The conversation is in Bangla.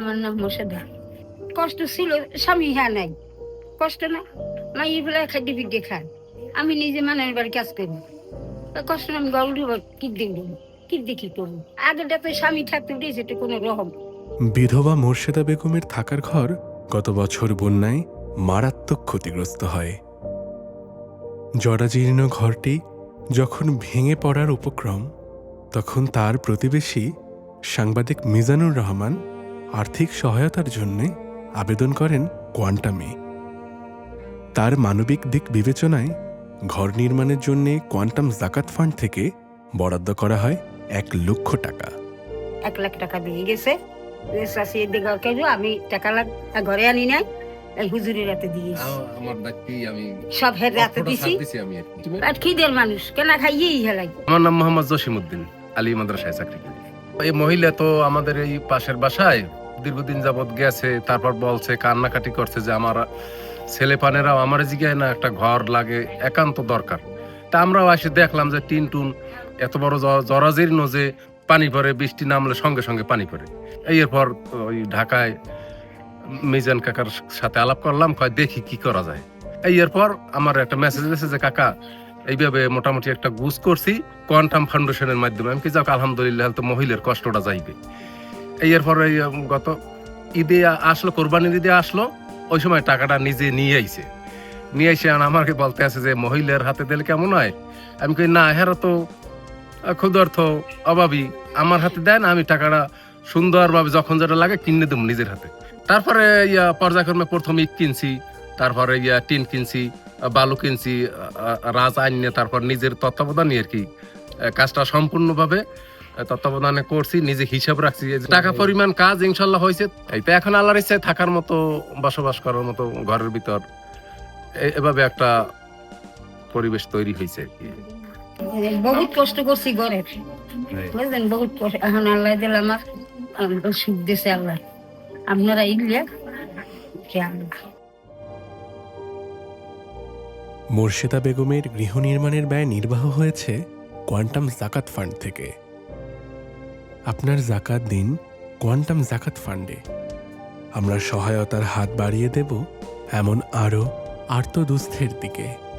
আমার নাম কষ্ট ছিল, স্বামী হ্যাঁ নাই। কষ্ট না খান আমি নিজে মানের বাড়ি কাজ করি। কষ্ট আমি কি কি দেখি আগেটা তো স্বামী থাকতে এটা কোনো বিধবা মোর্শেদা বেগমের থাকার ঘর গত বছর বন্যায় মারাত্মক ক্ষতিগ্রস্ত হয়। জরাজীর্ণ ঘরটি যখন ভেঙে পড়ার উপক্রম, তখন তার প্রতিবেশী সাংবাদিক মিজানুর রহমান আর্থিক সহায়তার জন্যে আবেদন করেন কোয়ান্টামে তার মানবিক দিক বিবেচনায় ঘর নির্মাণের জন্য কোয়ান্টাম জাকাত ফান্ড থেকে বরাদ্দ করা হয় এক লক্ষ টাকা। এক লাখ টাকা দিয়ে গেছে। আমি টাকা লাগ ঘরে আনি নাই এই হুজুরের রাতে দিয়েছি আমার আমি সব হের রাতে অর্থটা দিছি। ছাড় দিছি আমি আর খিদের মানুষ? কেনা খাইয়েই হেলাই আমার নাম মোহাম্মদ জসিমউদ্দিন আলী মাদ্রাসায় চাকরি করি। এই মহিলা তো আমাদের এই পাশের বাসায় দীর্ঘদিন যাবত গেছে, তারপর বলছে, কান্নাকাটি করছে যে আমার ছেলে পানেরাও আমার জিগায় না, একটা ঘর লাগে, একান্ত দরকার। তা আমরাও এসে দেখলাম যে টিন টুন এত বড় জ- জরাজীর্ণ যে পানি পড়ে বৃষ্টি নামলে সঙ্গে সঙ্গে পানি পড়ে এরপর ওই ঢাকায় মিজান কাকার সাথে আলাপ করলাম, কয়, দেখি কি করা যায়। এই এরপর আমার একটা মেসেজ এসেছে যে, কাকা, এইভাবে মোটামুটি একটা গুজ করছি, কোয়ান্টাম ফাউন্ডেশনের মাধ্যমে। আমি কি যাক, আলহামদুলিল্লাহ তো মহিলার কষ্টটা যাইবে। এই উম, গত ঈদে আসলো কোরবানির ঈদে আসলো ওই সময় টাকাটা নিজে নিয়ে আইছে। নিয়ে এসে আমাকে বলতে আছে যে মহিলার হাতে দিলে কেমন হয়? আমি কই না হেরা তো আহ, ক্ষুধার্থ অভাবী। আমার হাতে দেন আমি টাকাটা সুন্দরভাবে যখন যেটা লাগে কিনে দেবো নিজের হাতে। তারপরে ইয়া পর্যায়ক্রমে প্রথম ইট কিনছি তারপরে ইয়া টিন কিনছি বালু কিনছি রাজ আইন তারপর নিজের তত্ত্বাবধানে আর কি কাজটা সম্পূর্ণভাবে তত্ত্বাবধানে করছি নিজে হিসাব রাখছি টাকা পরিমাণ কাজ ইনশাল্লাহ হয়েছে। এই তো এখন আল্লাহর ইচ্ছায় থাকার মতো বসবাস করার মতো ঘরের ভিতর এভাবে একটা পরিবেশ তৈরি হয়েছে বহুত কষ্ট করছি ঘরের। বুঝলেন বহুত কষ্ট। এখন আল্লাহ দিল আমার আমার সুখ দিছে আল্লাহ। আপনারা মোর্শেদা বেগমের গৃহ নির্মাণের ব্যয় নির্বাহ হয়েছে কোয়ান্টাম জাকাত ফান্ড থেকে। আপনার জাকাত দিন কোয়ান্টাম জাকাত ফান্ডে। আমরা সহায়তার হাত বাড়িয়ে দেব এমন আরও আর্তদুস্থের দিকে।